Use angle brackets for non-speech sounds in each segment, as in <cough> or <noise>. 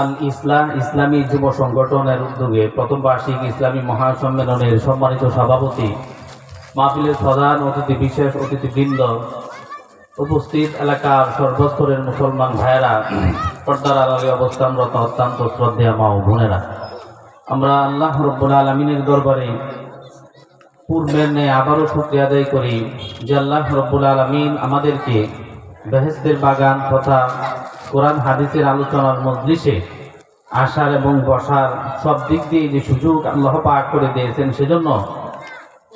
আল ইসলাম ইসলামী যুব সংগঠনের উদ্যোগে প্রথম বার্ষিক ইসলামী মহাসম্মেলনের সম্মানিত সভাপতি, মাহফিলের প্রধান অতিথি, বিশেষ অতিথিবৃন্দ, উপস্থিত এলাকার সর্বস্তরের মুসলমান ভাইয়েরা, পর্দার আলালে অবস্থানরত অত্যন্ত শ্রদ্ধেয় মা ও বোনেরা। আমরা আল্লাহ রব্বুল আলমিনের দরবারে পূর্বের ন্যায় আবারও শুক্রিয়া আদায় করি যে আল্লাহ রব্বুল আলমিন আমাদেরকে বেহেস্তের বাগান তথা কোরআন, হাদিসের আলোচনার মজলিসে আসার এবং বসার সব দিক দিয়ে যে সুযোগ আল্লাহ পাক করে দিয়েছেন সেজন্য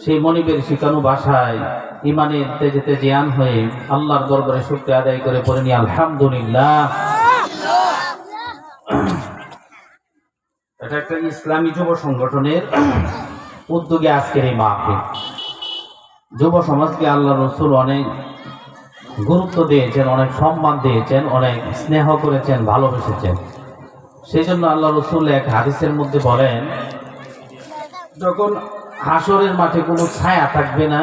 সেই মনিবের শিকানু ভাষায় ইমানের তেজে তেজিয়ান হয়ে আল্লাহর দরবারে শুক্রিয়া আদায় করে পড়ে নি আলহামদুলিল্লাহ। এটা একটা ইসলামী যুব সংগঠনের উদ্যোগে আজকের এই মাহফিল। যুব সমাজকে আল্লাহ রসুল অনেক গুরুত্ব দিয়েছেন, অনেক সম্মান দিয়েছেন, অনেক স্নেহ করেছেন, ভালোবেসেছেন। সেই জন্য আল্লাহ রসুল এক হাদিসের মধ্যে বলেন, যখন হাসরের মাঠে কোনো ছায়া থাকবে না,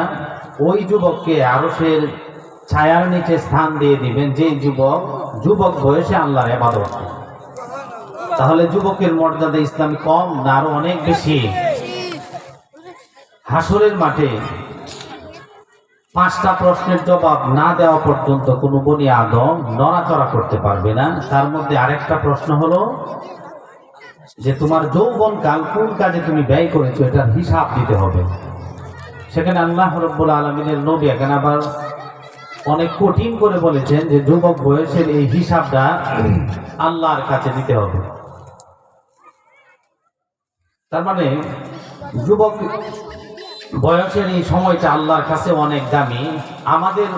ওই যুবককে আরসের ছায়ার নিচে স্থান দিয়ে দিবেন যে যুবক যুবক বয়সে আল্লাহর এবাদত। তাহলে যুবকের মর্যাদা ইসলামী কম না আরও অনেক বেশি? হাসরের মাঠে পাঁচটা প্রশ্নের জবাব না দেওয়া পর্যন্ত কোনো বনি আদম নড়াচড়া করতে পারবে না। তার মধ্যে আরেকটা প্রশ্ন হলো যে, তোমার যৌবন কাল কোন কাজে তুমি ব্যয় করেছ? এটার হিসাব দিতে হবে। সেখানে আল্লাহ রব্বুল আলমিনের নবী এখানে আবার অনেক কঠিন করে বলেছেন যে, যুবক বয়সের এই হিসাবটা আল্লাহর কাছে দিতে হবে। তার মানে যুবক বয়সের এই সময়টা আল্লাহর কাছে অনেক দামি। আমাদের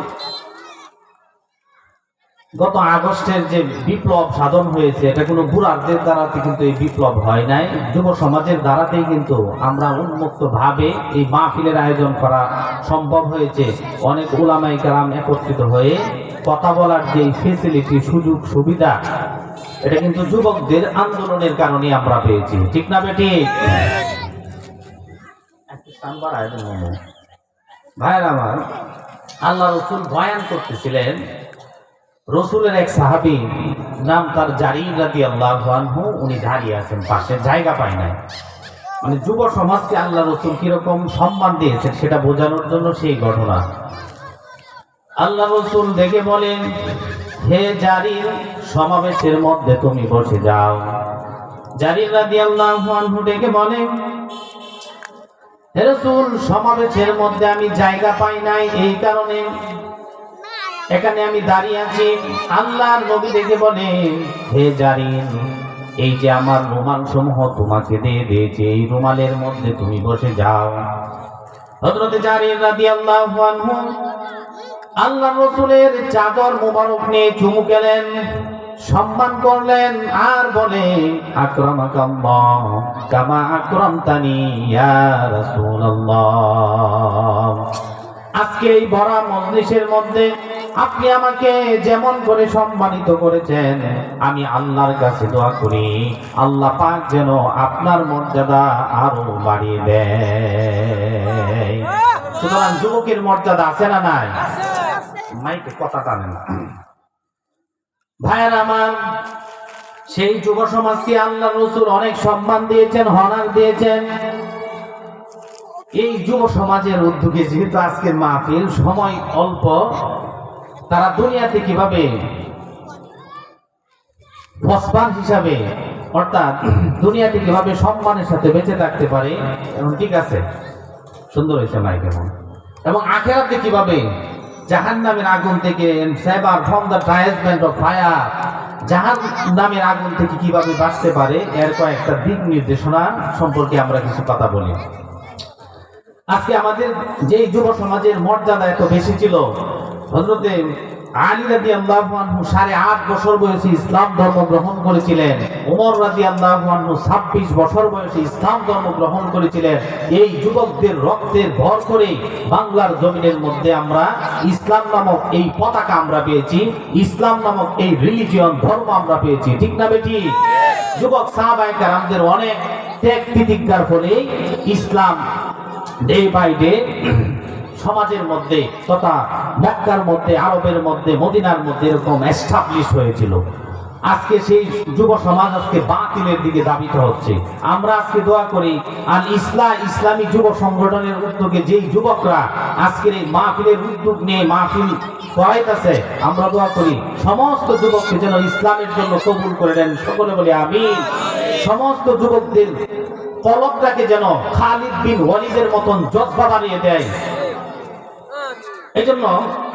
গত আগস্টের যে বিপ্লব সাধন হয়েছে, এটা কোনো বুড়ারদের দ্বারাতে কিন্তু এই বিপ্লব হয় নাই। যুব সমাজের দ্বারাতেই কিন্তু আমরা উন্মুক্ত ভাবে এই মাহফিলের আয়োজন করা সম্ভব হয়েছে। অনেক উলামাই কালাম একত্রিত হয়ে কথা বলার যে ফেসিলিটি সুযোগ, সুবিধা, এটা কিন্তু যুবকদের আন্দোলনের কারণে আমরা পেয়েছি। ঠিক না বেটি ভাইয়ের আমার, আল্লাহ রসুল বয়ান করতেছিলেন, রসুলের এক সাহাবি, নাম তার জারি রাদি আল্লাহ উনি দাঁড়িয়ে আছেন পাশে, জায়গা পায় নাই। মানে যুব সমাজকে আল্লাহ রসুল কীরকম সম্মান দিয়েছেন সেটা বোঝানোর জন্য সেই ঘটনা। আল্লাহ রসুল দেখে বলেন, হে জারির সমাবেশের মধ্যে তুমি বসে যাও। জারির রাদি আল্লাহ ডেকে বলেন রসুল, সমাবেশের মধ্যে আমি জায়গা পাই নাই এই কারণে। এখানে আমি দাঁড়িয়ে আছি। আল্লাহর নবী দেখে বলে, হে জারিন, এই যে আমার রুমাল সমূহ তোমাকে দিয়ে দিয়েছে, এই রুমালের মধ্যে তুমি বসে যাও। হজরতে জারিন রাদি আল্লাহ আল্লাহ রসুলের চাদর মোবারক নিয়ে চুমু গেলেন সম্মান করলেন আর বলে আক্রমাকাল্লাহ কামা আক্রমতানি ইয়া রাসূলুল্লাহ। আজকে এই বড় মজলিসের মধ্যে আপনি আমাকে যেমন করে সম্মানিত করেছেন আমি আল্লাহর কাছে দোয়া করি। আল্লাহ পাক যেন আপনার মর্যাদা আরও বাড়িয়ে দেয়। সুতরাং যুবকের মর্যাদা আছে না নাই? মাইকে কথা টানে না। ভাইয়ের আমার, সেই যুব সমাজকে আল্লাহ রসুল অনেক সম্মান দিয়েছেন হনার দিয়েছেন। এই যুব সমাজের উদ্যোগে যেহেতু আজকের মাহফিল, সময় অল্প, তারা দুনিয়াতে কীভাবে ফসফান হিসাবে, অর্থাৎ দুনিয়াতে কীভাবে সম্মানের সাথে বেঁচে থাকতে পারে এবং ঠিক আছে, সুন্দর হয়েছে মাইক এখন এবং আখেরাতে কীভাবে জাহান নামের আগুন থেকে সেবার from the torment of fire জাহান নামের আগুন থেকে কীভাবে বাঁচতে পারে? এর কয়েকটা দিক নির্দেশনা সম্পর্কে আমরা কিছু কথা বলি। আজকে আমাদের যেই যুব সমাজের মর্যাদা এত বেশি ছিল হজরতে আলী রাজি সাড়ে আট বছর বয়সে ইসলাম ধর্ম গ্রহণ করেছিলেন। ওমর রাজি ছাব্বিশ বছর বয়সে ইসলাম ধর্ম গ্রহণ করেছিলেন। এই যুবকদের রক্তের ভর করে বাংলার জমিনের মধ্যে আমরা ইসলাম নামক এই পতাকা আমরা পেয়েছি, ইসলাম নামক এই রিলিজিয়ন ধর্ম আমরা পেয়েছি। ঠিক না বেটি? যুবক সাহাবাহিকার আমাদের অনেক ত্যাগ তিতিজ্ঞার ফলে ইসলাম ডে বাই ডে সমাজের মধ্যে তথা মক্কার মধ্যে, আরবের মধ্যে, মদিনার মধ্যে এরকম এস্টাবলিশ হয়েছিল। আজকে সেই যুব সমাজ আজকে বাতিলের দিকে দাবিত হচ্ছে। আমরা আজকে দোয়া করি আর ইসলা, ইসলামী যুব সংগঠনের উদ্যোগে যেই যুবকরা আজকের এই মাহফিলের উদ্যোগ নিয়ে মাহফিল করাইতেছে, আমরা দোয়া করি, সমস্ত যুবককে যেন ইসলামের জন্য কবুল করে দেন সকলে বলি আমি সমস্ত যুবকদের কলকটাকে যেন খালিদ বিন ওয়ালিদের মতন জজ্বা বানিয়ে দেয়। এই জন্য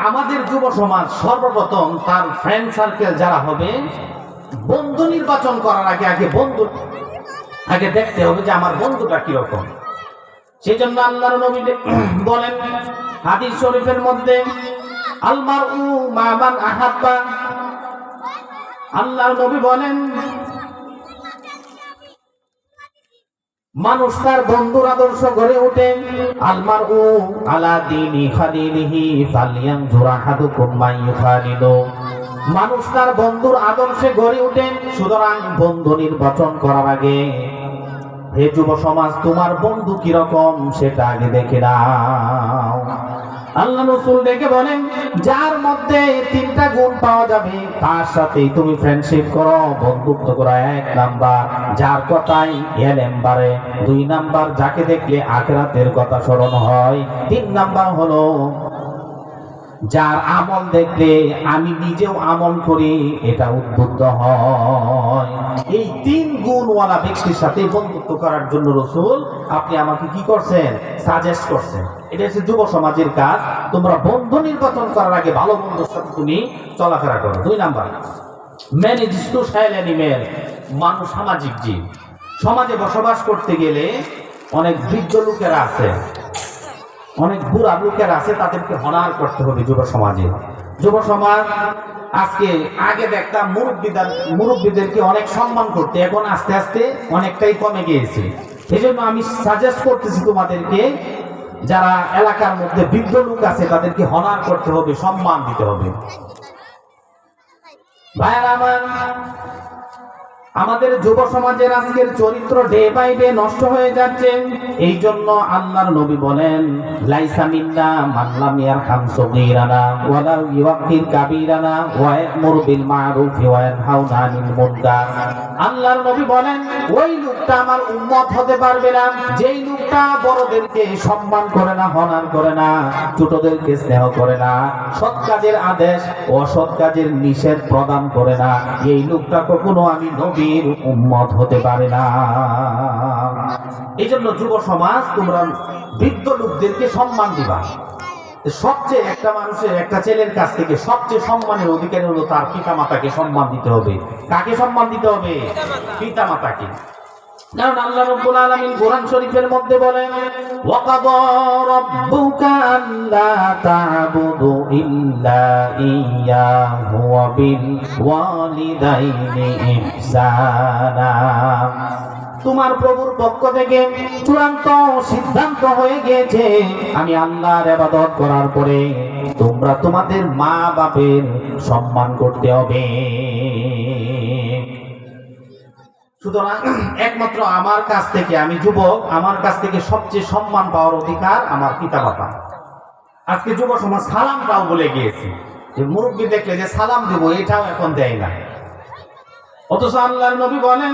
আমাদের যুব সমাজ সর্বপ্রথম তার ফ্রেন্ড সার্কেল যারা হবে, বন্ধু নির্বাচন করার আগে আগে বন্ধু, আগে দেখতে হবে যে আমার বন্ধুটা কীরকম। সেই জন্য আল্লাহর নবী বলেন, হাদিস শরীফের মধ্যে আলমার উ মামান আহাব্বা। আল্লাহর নবী বলেন মানুষ তার বন্ধুর আদর্শ গড়ে ওঠে। আলমার ও আলা দিনি খালিলিহি ফালিয়াম জোরা হাদু কুম্মাই খালিলো মানুষ তার বন্ধুর আদর্শে গড়ে ওঠেন সুতরাং বন্ধু নির্বাচন করার আগে, হে যুব সমাজ তোমার বন্ধু কীরকম সেটা আগে দেখে নাও। আল্লাহ রসুল ডেকে বলেন, যার মধ্যে তিনটা গুণ পাওয়া যাবে, তার সাথে তুমি ফ্রেন্ডশিপ করো, বন্ধুত্ব করো এক নাম্বার। যার কথাই এ নাম্বারে দুই নাম্বার যাকে দেখলে আখরাতের কথা স্মরণ হয়, তিন নাম্বার হলো যার আমল দেখলে আমি নিজেও আমল করি, এটা উদ্বুদ্ধ হয়। এই তিন গুণওয়ালা ব্যক্তির সাথে বন্ধুত্ব করার জন্য রসুল আপনি আমাকে কি করছেন? সাজেস্ট করছেন। এটা হচ্ছে যুব সমাজের কাজ। তোমরা বন্ধু নির্বাচন করার আগে ভালো বন্ধুর সাথে তুমি চলাফেরা করো। দুই নাম্বার ম্যানেজ সোশ্যাল অ্যানিমেল মানুষ সামাজিক জীব। সমাজে বসবাস করতে গেলে অনেক বৃদ্ধ লোকেরা আছে। অনেক বুড়া লোকের আছে, তাদেরকে হনার করতে হবে যুব সমাজে। যুব সমাজ আজকে আগে দেখতাম মুরব্বীদের মুরব্বীদেরকে অনেক সম্মান করতে, এখন আস্তে আস্তে অনেকটাই কমে গিয়েছে। এই জন্য আমি সাজেস্ট করতেছি তোমাদেরকে, যারা এলাকার মধ্যে বৃদ্ধ লোক আছে, তাদেরকে হনার করতে হবে, সম্মান দিতে হবে। ভাইয়ার আমার আমাদের যুব সমাজের আজকের চরিত্র ডে বাই ডে নষ্ট হয়ে যাচ্ছে। এই জন্য আল্লাহর নবী বলেন, লাইসা মিন্না মাল্লাম ইয়ারহাম সগীরানা ওয়ালা ইউকির কাবীরানা ওয়া ইয়ামুরু বিল মা'রুফ ওয়া ইয়ানহাউনা আনিল মুনকার। আল্লাহর নবী বলেন, ওই লোকটা আমার উম্মত হতে পারবে না। যেই লোকটা বড়দেরকে সম্মান করে না হনার করে না, ছোটদেরকে স্নেহ করে না, সৎ কাজের আদেশ, অসৎ কাজের নিষেধ প্রদান করে না। এই লোকটা কখনো আমি নবীর উম্মত হতে পারে না। এই জন্য যুব সমাজ, তোমরা বৃদ্ধ লোকদেরকে সম্মান দিবা। সবচেয়ে একটা মানুষের একটা ছেলের কাছ থেকে সবচেয়ে সম্মানের অধিকার হলো তার পিতা মাতাকে সম্মান দিতে হবে। কাকে সম্মান দিতে হবে? পিতা মাতাকে কারণ আল্লাহ রাব্বুল আলামিন কোরআন শরীফের মধ্যে বলেন, ওয়াকাদা রাব্বুকা আল্লা তা'বুদু ইল্লা ইয়্যাহু ওয়া বিল ওয়ালিদাইনি ইহসানা। তোমার প্রভুর পক্ষ থেকে চূড়ান্ত সিদ্ধান্ত হয়ে গিয়েছে, আমি আল্লাহর ইবাদত করার পরে তোমরা তোমাদের মা বাপের সম্মান করতে হবে। সুতরাং একমাত্র আমার কাছ থেকে আমি যুবক, আমার কাছ থেকে সবচেয়ে সম্মান পাওয়ার অধিকার আমার পিতা মাতা আজকে যুব সমাজ সালামটাও বলে গিয়েছে। যে মুরব্বী দেখলে যে সালাম দেবো, এটাও এখন দেয় না। অথচ আল্লাহর নবী বলেন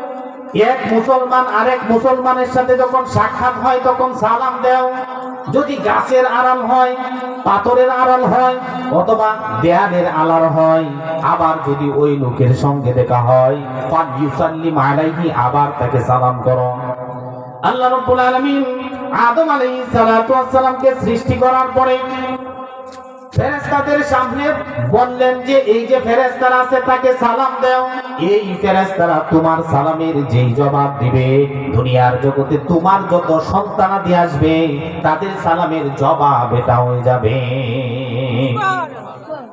এক মুসলমান আরেক মুসলমানের সাথে যখন সাক্ষাৎ হয়, তখন সালাম দেও। যদি গাছের আড়াল হয়, পাথরের আড়াল হয়, অথবা দেয়ালের আড়াল হয়, আবার যদি ওই লোকের সঙ্গে দেখা হয় আবার তাকে সালাম করো। আল্লাহ রাব্বুল আলামিন আদম আলাইহিস সালাতু ওয়াস সালামকে সৃষ্টি করার পরে তোমার সন্তানাদি আসবে, তাদের সালামের জবাব এটা হয়ে যাবে।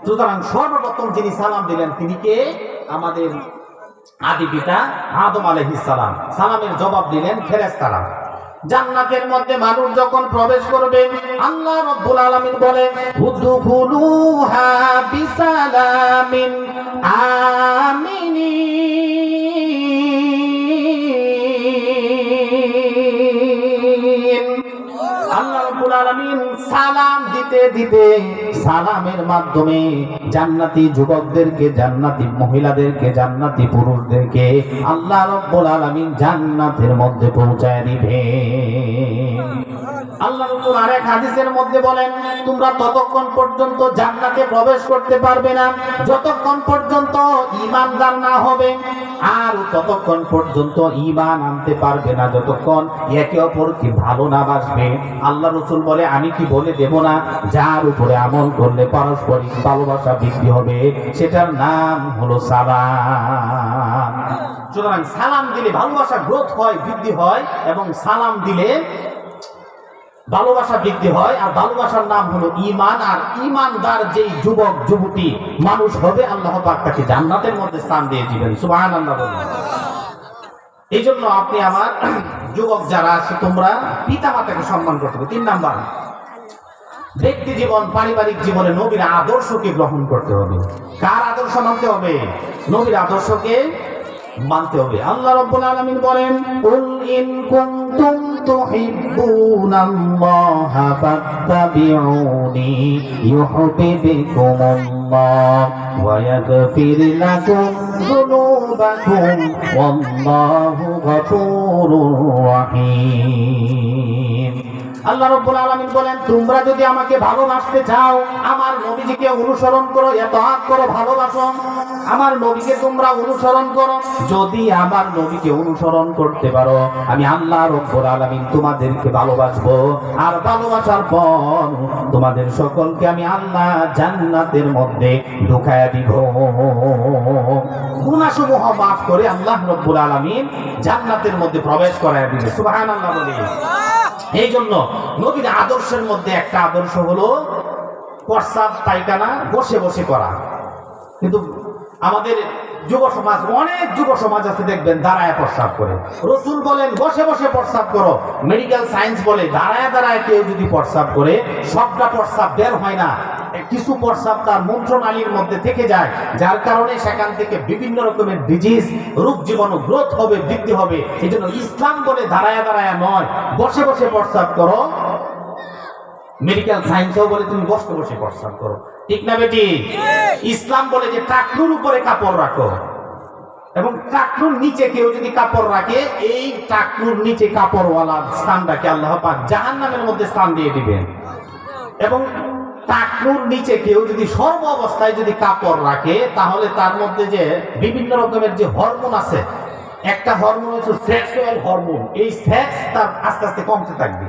সুতরাং সর্বপ্রথম যিনি সালাম দিলেন, তিনি কে? আমাদের আদি পিতা আদম আলাইহিস সালাম। সালামের জবাব দিলেন ফেরেশতারা। জান্নাতের মধ্যে মানুষ যখন প্রবেশ করবে, আল্লাহ রব্বুল আলামিন বলে, উদখুলুহা বিসালামিন আমিনি আল্লাহ রাব্বুল আলামিন সালাম দিতে দিতে সালামের মাধ্যমে জান্নাতি যুবকদেরকে, জান্নাতি মহিলাদেরকে, জান্নাতি পুরুষদেরকে আল্লাহ রব্বুল আলামিন জান্নাতের মধ্যে পৌঁছায় দিবে আল্লাহ রাব্বুল আরেক হাদিসের মধ্যে বলেন, তোমরা ততক্ষণ পর্যন্ত জান্নাতে প্রবেশ করতে পারবে না। যতক্ষণ পর্যন্ত ইমানদার না হবে, আর ততক্ষণ পর্যন্ত ইমান আনতে পারবে না। যতক্ষণ একে অপরকে ভালো না বাসবে। আল্লাহ রসুল বলে, আমি কি বলে দেব না? যার উপরে আমল করলে পারস্পরিক ভালোবাসা বৃদ্ধি হবে, সেটার নাম হলো সালাম। সুতরাং সালাম দিলে ভালোবাসা, গ্রোথ হয়, বৃদ্ধি হয় এবং সালাম দিলে ভালোবাসা বৃদ্ধি হয়, আর ভালোবাসার নাম হলো ইমান আর ইমানদার যেই যুবক, যুবতী মানুষ হবে, আল্লাহ তাকে জান্নাতের মধ্যে স্থান দিয়ে দিবেন। সুবহান আল্লাহ এই জন্য আপনি আমার <clears throat> যুবক যারা আছে, তোমরা পিতা মাতাকে সম্মান করতে হবে। তিন নাম্বার, ব্যক্তি জীবন, পারিবারিক জীবনে নবীর আদর্শকে গ্রহণ করতে হবে। কার আদর্শ মানতে হবে? নবীর আদর্শকে মানতে হবে। আল্লাহ রাব্বুল আলামিন বলেন, কুল ইন কুনতুম তুহিব্বুনাল্লাহা ফাত্তাবিউনি ইউহিব্বুকুমুল্লাহ ওয়া ইয়াগফির লাকুম যুনুবাকুম ওয়াল্লাহু গফুরুর রহিম। আল্লাহ রব্বুল আলামিন বলেন, তোমরা যদি আমাকে ভালোবাসতে চাও, আমার নবীজিকে অনুসরণ করো, এত হাত করো ভালোবাসো। আমার নবীকে তোমরা অনুসরণ করো। যদি আমার নবীকে অনুসরণ করতে পারো, আমি আল্লাহ রব্বুল আলামিন তোমাদেরকে ভালোবাসবো। আর ভালোবাসার পর তোমাদের সকলকে আমি আল্লাহ জান্নাতের মধ্যে ঢুকায়া দিব। গুনাসমূহ মাফ করে আল্লাহ রব্বুল আলামিন জান্নাতের মধ্যে প্রবেশ করায় দিবে। সুবহানাল্লাহ বলি। এই জন্য নবীর আদর্শের মধ্যে একটা আদর্শ হলো পশ্চাৎ পায়খানা বসে বসে করা। কিন্তু আমাদের যুব সমাজ, অনেক যুব সমাজ আছে দেখবেন, দাঁড়ায় প্রস্রাব করে। রসুল বলেন, বসে বসে প্রস্রাব করো। মেডিকেল সায়েন্স বলে, দাঁড়ায় দাঁড়ায় কেউ যদি প্রস্রাব করে, সবটা প্রস্রাব বের হয় না। কিছু প্রস্রাব তার মন্ত্রণালীর মধ্যে থেকে যায়, যার কারণে সেখান থেকে বিভিন্ন রকমের ডিজিজ রোগ জীবাণু গ্রোথ হবে, বৃদ্ধি হবে। এই জন্য ইসলাম বলে দাঁড়ায় দাঁড়ায় নয়, বসে বসে প্রস্রাব করো। মেডিকেল সায়েন্সও বলে তুমি বসে বসে প্রস্রাব করো। ঠিক না বেটি? ইসলাম বলে যে টাকনুর উপরে কাপড় রাখো। এবং টাকনুর নিচে কেউ যদি কাপড় রাখে, এই টাকনুর নিচে কাপড়ওয়ালা স্থানটাকে আল্লাহ পাক জাহান্নামের মধ্যে স্থান দিয়ে দিবেন। এবং টাকনুর নিচে কেউ যদি সর্ব অবস্থায় যদি কাপড় রাখে, তাহলে তার মধ্যে যে বিভিন্ন রকমের যে হরমোন আছে, একটা হরমোন হচ্ছে সেক্সুয়াল হরমোন এই সেক্স তার আস্তে আস্তে কমতে থাকবে।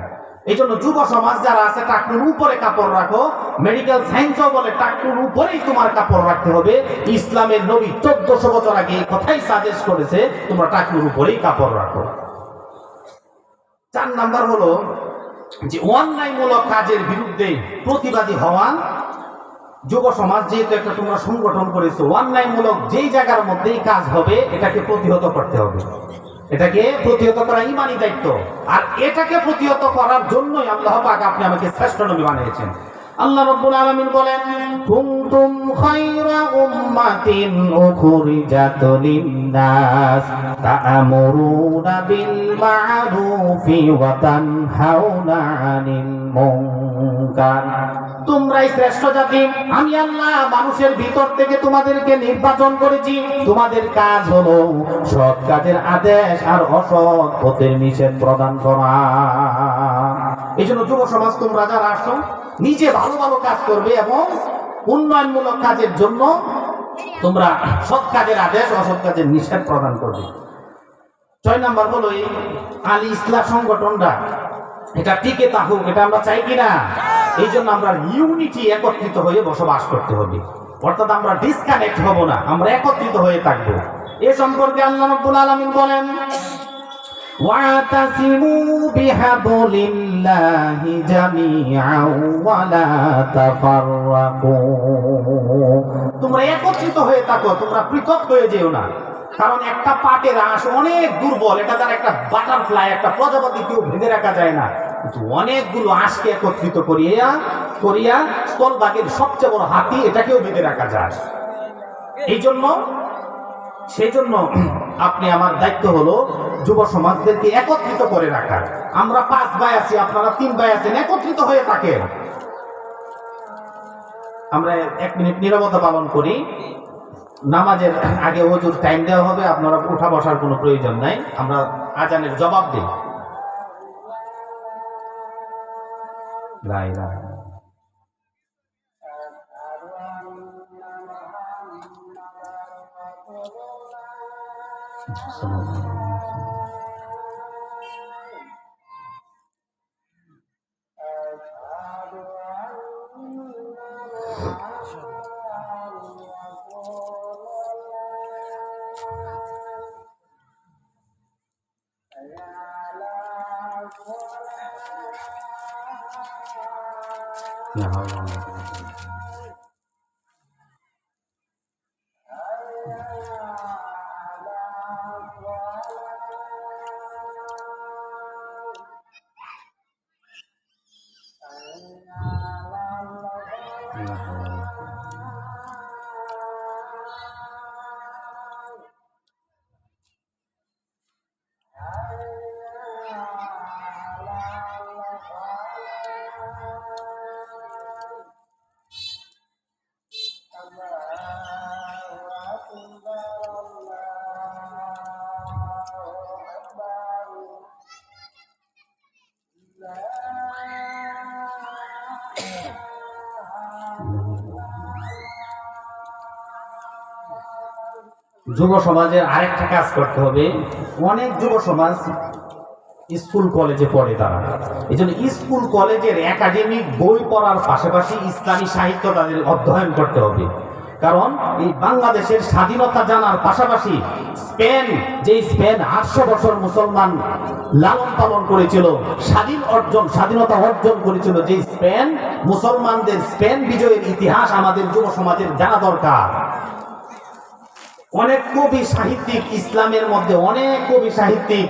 এই জন্য যুব সমাজ যারা আছে টাকনুর উপরে কাপড় রাখো। মেডিকেল সায়েন্সও বলে টাকনুর উপরেই তোমার কাপড় রাখতে হবে। ইসলামের নবী চোদ্দশো বছর আগে এই কথাই সাজেস্ট করেছে, তোমরা টাকনুর উপরেই কাপড় রাখো। চার নাম্বার হলো যে অন্যায়মূলক কাজের বিরুদ্ধে প্রতিবাদী হওয়া যুব সমাজ, যেহেতু একটা তোমরা সংগঠন করেছ, অন্যায়মূলক যেই জায়গার মধ্যেই কাজ হবে, এটাকে প্রতিহত করতে হবে। এটাকে প্রতিহত করা ইমানই দায়িত্ব। আর এটাকে প্রতিহত করার জন্যই আল্লাহ আপনি আমাকে শ্রেষ্ঠ নবী বানিয়েছেন। আল্লাহ রব্বুল আলামিন বলেন, কুনতুম খায়রা উম্মাতিন উখরিজাত লিন-নাস, তা'মুরুনা বিল মা'রুফি ওয়া তানহাউনা আনিল মুনকার তোমরাই শ্রেষ্ঠ জাতি। আমি আল্লাহ মানুষের ভিতর থেকে তোমাদেরকে নির্বাচন করেছি। তোমাদের কাজ হলো সৎ কাজের আদেশ আর অসৎ পথের নিষেধ প্রদান করা। এই জন্য যুব সমাজ, তোমরা যারা আসছো, নিজে ভালো ভালো কাজ করবে এবং উন্নয়নমূলক কাজের জন্য তোমরা সৎ কাজের আদেশ, অসৎ কাজের নিষেধ প্রদান করবে। ছয় নাম্বার হলো এই আলী ইসলাম সংগঠনটা। এটা টিকে থাকুক, এটা আমরা চাই কিনা? এই জন্য আমরা ইউনিটি একত্রিত হয়ে বসবাস করতে হবে অর্থাৎ আমরা ডিসকানেক্ট হব না আমরা একত্রিত হয়ে থাকবো এ সম্পর্কে আল্লাহ রাব্বুল আলামিন বলেন واعتصموا بحبل الله جميعا ولا تفرقوا তোমরা একত্রিত হয়ে থাকো তোমরা পৃথক হয়ে যেও না কারণ একটা পাটের আঁশ অনেক দুর্বল, এটা তার একটা বাটারফ্লাই একটা প্রজাপতি কেউ ভেঙে রাখা যায় না। কিন্তু অনেকগুলো আঁশকে একত্রিত করিয়া করিয়া স্থলভাগের সবচেয়ে বড় হাতি এটাকেও বেঁধে রাখা যায়। এই জন্য সেই জন্য আপনি আমার দায়িত্ব হলো যুব সমাজদেরকে একত্রিত করে রাখা। আমরা পাঁচ ভাই আছি, আপনারা তিন ভাই আছেন, একত্রিত হয়ে থাকেন। আমরা এক মিনিট নীরবতা পালন করি। নামাজের আগে ওজুর টাইম দেওয়া হবে, আপনারা উঠা বসার কোনো প্রয়োজন নাই। আমরা আজানের জবাব দিই। লা ইলাহা ইল্লাল্লাহ। লা যুব সমাজের আরেকটা কাজ করতে হবে। অনেক যুব সমাজ স্কুল কলেজে পড়ে তারা। এই জন্য স্কুল কলেজের একাডেমিক বই পড়ার পাশাপাশি ইসলামী সাহিত্য তাদের অধ্যয়ন করতে হবে। কারণ এই বাংলাদেশের স্বাধীনতা জানার পাশাপাশি স্পেন, যে স্পেন আটশো বছর মুসলমান লালন পালন করেছিল, স্বাধীন অর্জন, স্বাধীনতা অর্জন করেছিল, যে স্পেন, মুসলমানদের স্পেন বিজয়ের ইতিহাস আমাদের যুব সমাজের জানা দরকার। অনেক কবি সাহিত্যিক ইসলামের মধ্যে অনেক কবি সাহিত্যিক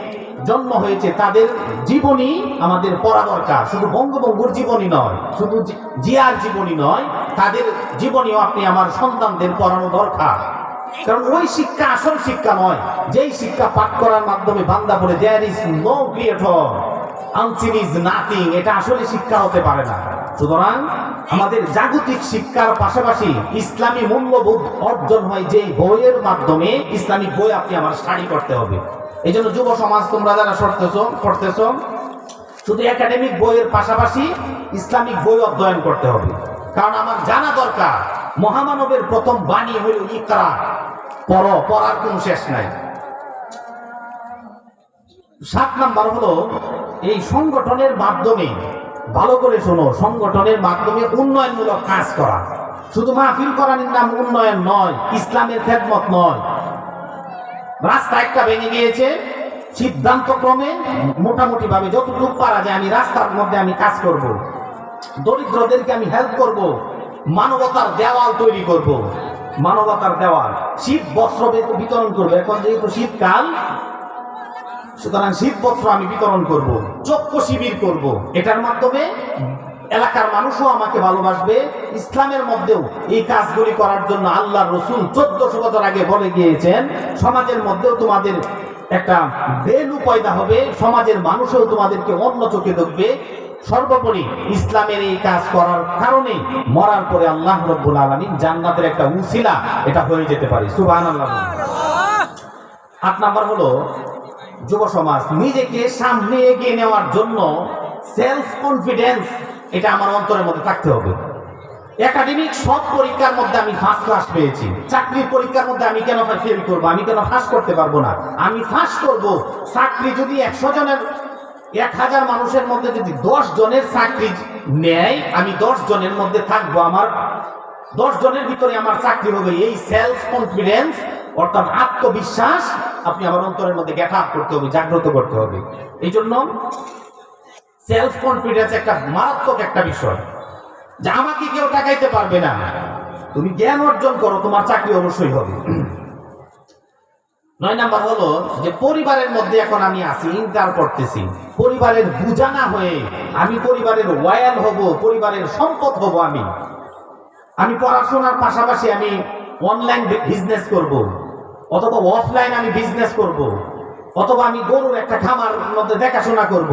জন্ম হয়েছে, তাদের জীবনী আমাদের পড়া দরকার। শুধু বঙ্গবন্ধুর জীবনী নয়, শুধু জিয়ার জীবনী নয়, তাদের জীবনীও আপনি আমার সন্তানদের পড়ানো দরকার। কারণ ওই শিক্ষা আসল শিক্ষা নয়, যেই শিক্ষা পাঠ করার মাধ্যমে বান্দা বলে there is no creator unseen is nothing এটা আসলে শিক্ষা হতে পারে না। সুতরাং আমাদের জাগতিক শিক্ষার পাশাপাশি ইসলামী মূল্যবোধ অর্জন হয় যে বইয়ের মাধ্যমে ইসলামিক বই আপনি আমার স্টাডি করতে হবে। এই জন্য যুব সমাজ, তোমরা যারা সরতেছ পড়তেছ, শুধু একাডেমিক বইয়ের পাশাপাশি ইসলামিক বই অধ্যয়ন করতে হবে। কারণ আমার জানা দরকার, মহামানবের প্রথম বাণী হইল ইকরা পর পড়ার কোনো শেষ নাই। সাত নাম্বার হলো, এই সংগঠনের মাধ্যমে ভালো করে শোনো, সংগঠনের মাধ্যমে উন্নয়নমূলক কাজ করা শুধু মাহফিল করার নাম উন্নয়ন নয়, ইসলামের খেদমত নয় রাস্তা একটা ভেঙে গিয়েছে সিদ্ধান্ত ক্রমে মোটামুটি ভাবে যতটুকু পারা যায় আমি রাস্তার মধ্যে আমি কাজ করব। দরিদ্রদেরকে আমি হেল্প করব। মানবতার দেওয়াল তৈরি করব। মানবতার দেওয়াল, শীত বস্ত্র বিতরণ করব এখন যেহেতু শীতকাল সুতরাং শীত বস্ত্র আমি বিতরণ করব, চক্ষু শিবির করব। এটার মাধ্যমে এলাকার মানুষও আমাকে ভালোবাসবে। ইসলামের মধ্যেও এই কাজগুলি করার জন্য আল্লাহ রসুল চোদ্দশো বছর আগে বলে গিয়েছেন, সমাজের মধ্যেও তোমাদের একটা বেলু পয়দা হবে, সমাজের মানুষও তোমাদেরকে অন্য চোখে দেখবে। সর্বোপরি ইসলামের এই কাজ করার কারণে মরার পরে আল্লাহ রব্বুল আলমিন জান্নাতের একটা উসিলা, এটা হয়ে যেতে পারে। সুবাহ আট নাম্বার হলো যুব সমাজ, নিজেকে সামনে এগিয়ে নেওয়ার জন্য সেলফ কনফিডেন্স এটা আমার অন্তরের মধ্যে থাকতে হবে। একাডেমিক সব পরীক্ষার মধ্যে আমি ফার্স্ট ক্লাস পেয়েছি। চাকরির পরীক্ষার মধ্যে আমি কেন ফেল করব? আমি কেন ফাঁস করতে পারব না? আমি ফাঁস করব। চাকরি যদি একশো জনের, এক হাজার মানুষের মধ্যে যদি দশ জনের চাকরি নেয়, আমি দশ জনের মধ্যে থাকব। আমার দশ জনের ভিতরে আমার চাকরি হবে এই সেলফ কনফিডেন্স অর্থাৎ আত্মবিশ্বাস আপনি আমার অন্তরের মধ্যে গ্যাট আপ করতে হবে, জাগ্রত করতে হবে। এই জন্য সেলফ কনফিডেন্স একটা মারাত্মক একটা বিষয়। যে আমাকে কেউ টাকাইতে পারবে না। তুমি জ্ঞান অর্জন করো, তোমার চাকরি অবশ্যই হবে। নয় নাম্বার হলো যে পরিবারের মধ্যে এখন আমি আছি, ইন্টার করতেছি। পরিবারের বুঝানা হয়ে আমি পরিবারের ওয়াল হব, পরিবারের সম্পদ হব আমি। আমি পড়াশোনার পাশাপাশি আমি অনলাইন বিজনেস করব। অথবা অফলাইন আমি বিজনেস করব, অথবা আমি গরুর একটা খামার মধ্যে দেখাশোনা করব,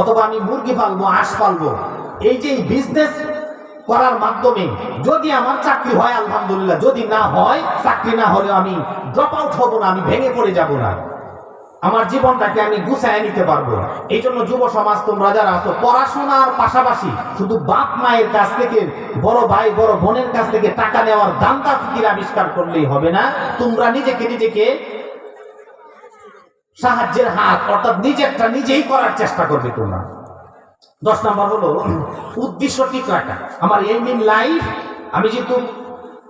অথবা আমি মুরগি পালবো, হাঁস পালবো। এই যে বিজনেস করার মাধ্যমে যদি আমার চাকরি হয়, আলহামদুলিল্লাহ, যদি না হয়, চাকরি না হলে আমি ড্রপ আউট হব না, আমি ভেঙে পড়ে যাব না। আমার জীবনটাকে আমি গুছায় নিতে পারব। এই জন্য যুব সমাজ, তোমরা যারা আছো, পড়াশোনার পাশাপাশি শুধু বাপ মায়ের কাছ থেকে, বড় ভাই, বড় বোনের কাছ থেকে টাকা নেওয়ার দান্দা ফিকির আবিষ্কার করলেই হবে না। তোমরা নিজেকে নিজেকে সাহায্যের হাত, অর্থাৎ নিজেরটা নিজেই করার চেষ্টা করবে তোমরা। দশ নম্বর হলো, উদ্দেশ্য ঠিক রাখা। আমার এই মিন লাইফ আমি যেহেতু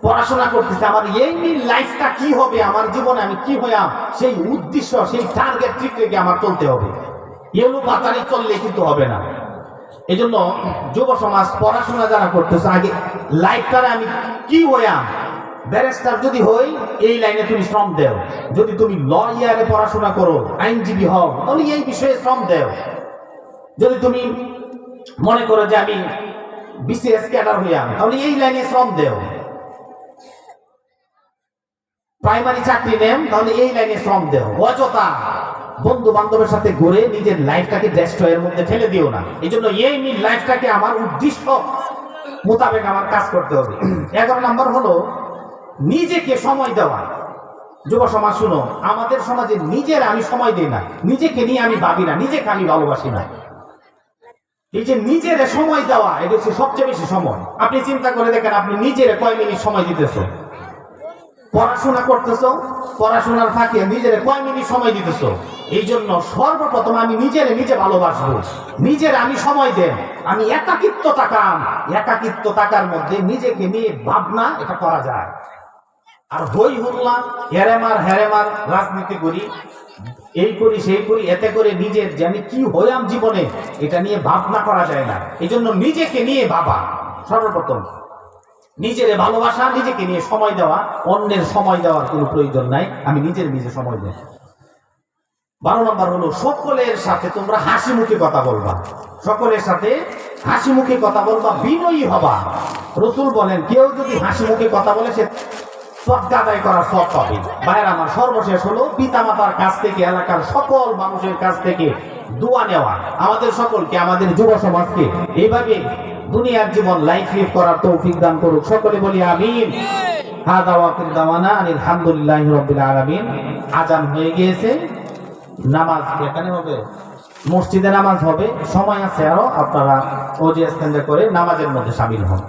পড়াশোনা করতেছি, আমার এই লাইফটা কি হবে, আমার জীবনে আমি কি হইয়াম, সেই উদ্দেশ্য, সেই টার্গেট ঠিক রেখে আমার চলতে হবে। এলো পাতারি চললে কিন্তু হবে না। এই জন্য যুব সমাজ পড়াশোনা যারা করতেছে, আগে লাইফটারে আমি কি হইয়াম? ব্যারিস্টার যদি হই, এই লাইনে তুমি শ্রম দেও। যদি তুমি ল ইয়ারে পড়াশোনা করো, আইনজীবী হও, তাহলে এই বিষয়ে শ্রম দেও। যদি তুমি মনে করো যে আমি বিসিএস ক্যাডার হইয়াম, তাহলে এই লাইনে শ্রম দেও। প্রাইমারি চাকরি নেন, তাহলে এই লাইনে শ্রম দেও অযথা বন্ধু বান্ধবের সাথে ঘুরে নিজের লাইফটাকে ডেস্ট্রয়ের মধ্যে ঠেলে দিও না। এই জন্য এই মিল লাইফটাকে আমার উদ্দেশ্য মোতাবেক আমার কাজ করতে হবে। <clears throat> এগারো নম্বর হলো, নিজেকে সময় দেওয়া। যুব সমাজ, শুনো, আমাদের সমাজে নিজের আমি সময় দিই না। নিজেকে নিয়ে আমি ভাবি না, নিজেকে আমি ভালোবাসি না। এই যে নিজের সময় দেওয়া, এটা হচ্ছে সবচেয়ে বেশি সময়। আপনি চিন্তা করে দেখেন, আপনি নিজের কয় মিনিট সময় দিতেছো পড়াশোনা করতেছো, পড়াশোনার ফাঁকে নিজের কয় মিনিট সময় দিতেছো? এই জন্য সর্বপ্রথম আমি নিজের নিজে ভালোবাসবো। নিজের আমি সময় দেন আমি একাকিত্ব তাকাম। একাকিত্ব তাকার মধ্যে নিজেকে নিয়ে ভাবনা এটা করা যায়। আর হই হুল্লা, হেরেমার হেরেমার রাজনীতি করি। এই করি, সেই করি, এতে করে নিজের যে আমি কি হইয়াম জীবনে, এটা নিয়ে ভাবনা করা যায় না। এই জন্য নিজেকে নিয়ে ভাবা, সর্বপ্রথম। নিজের ভালোবাসা নিজেকে নিয়ে সময় দেওয়া, অন্যের সময় দেওয়ার কোনো প্রয়োজন নাই। আমি নিজের নিজে সময় দেব বারো নম্বর হলো, সকলের সাথে তোমরা হাসি মুখে কথা বলবা। সকলের সাথে হাসি মুখে কথা বলবা, বিনয়ী হবা। রসুল বলেন, কেউ যদি হাসি মুখে কথা বলে, সে আদায় করার সৎ পাবে। আমার সর্বশেষ হলো, পিতামাতার কাছ থেকে, এলাকার সকল মানুষের কাছ থেকে দোয়া নেওয়া। আমাদের সকলকে, আমাদের যুব সমাজকে এইভাবে দুনিয়ার জীবন লাইফ লিভ করার তৌফিক দান করুক। সকলে বলি আমিন। হাদা ওয়াকিল দাওয়ানা আলহামদুলিল্লাহ রবিল আলামিন। আজান হয়ে গিয়েছে। নামাজ এখানে হবে। মসজিদে নামাজ হবে। সময় আছে আরও। আপনারা ওজি স্ট্যান্ডে করে নামাজের মধ্যে সামিল হন।